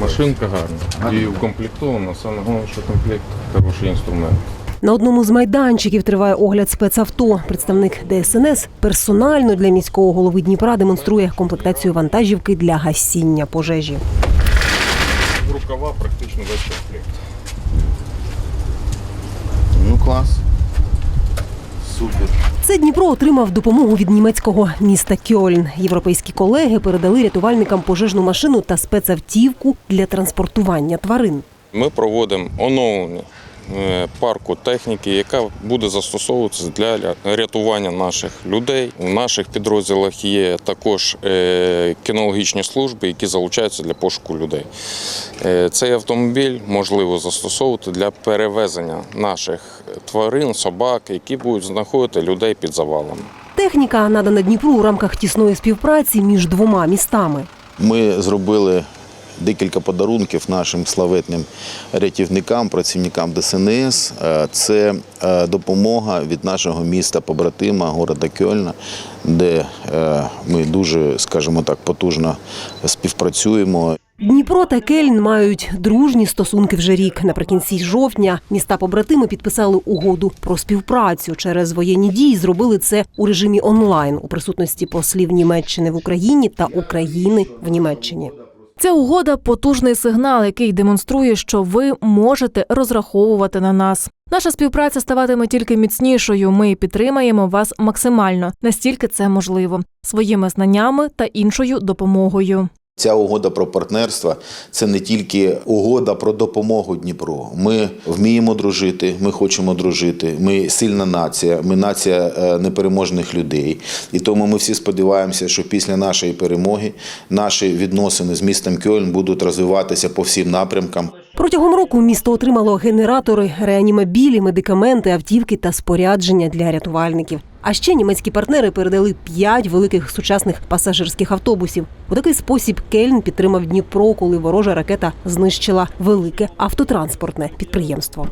Машинка гарна. І укомплектована, саме головне, що комплект хороший інструмент. На одному з майданчиків триває огляд спецавто. Представник ДСНС персонально для міського голови Дніпра демонструє комплектацію вантажівки для гасіння пожежі. Рукава практично весь комплект. Ну клас. Супер. Це Дніпро отримав допомогу від німецького міста Кьольн. Європейські колеги передали рятувальникам пожежну машину та спецавтівку для транспортування тварин. Ми проводимо оновлення парку техніки, яка буде застосовуватися для рятування наших людей. У наших підрозділах є також е, кінологічні служби, які залучаються для пошуку людей. Е, Цей автомобіль можливо застосовувати для перевезення наших тварин, собак, які будуть знаходити людей під завалами. Техніка надана Дніпру у рамках тісної співпраці між двома містами. Ми зробили декілька подарунків нашим славетним рятівникам, працівникам ДСНС. Е, Це е, допомога від нашого міста побратима, города Кьольна, де е, ми дуже, скажімо так, потужно співпрацюємо. Дніпро та Кельн мають дружні стосунки вже рік. Наприкінці жовтня міста побратими підписали угоду про співпрацю. Через воєнні дії зробили це у режимі онлайн у присутності послів Німеччини в Україні та України в Німеччині. Ця угода потужний сигнал, який демонструє, що ви можете розраховувати на нас. Наша співпраця ставатиме тільки міцнішою. Ми підтримаємо вас максимально, настільки це можливо, своїми знаннями та іншою допомогою. Ця угода про партнерство це не тільки угода про допомогу Дніпру. Ми вміємо дружити, ми хочемо дружити. Ми сильна нація, ми нація е, непереможних людей. І тому ми всі сподіваємося, що після нашої перемоги наші відносини з містом Кьольн будуть розвиватися по всім напрямкам. Протягом року місто отримало генератори, реанімобілі, медикаменти, автівки та спорядження для рятувальників. А ще німецькі партнери передали п'ять великих сучасних пасажирських автобусів. У такий спосіб Кельн підтримав Дніпро, коли ворожа ракета знищила велике автотранспортне підприємство.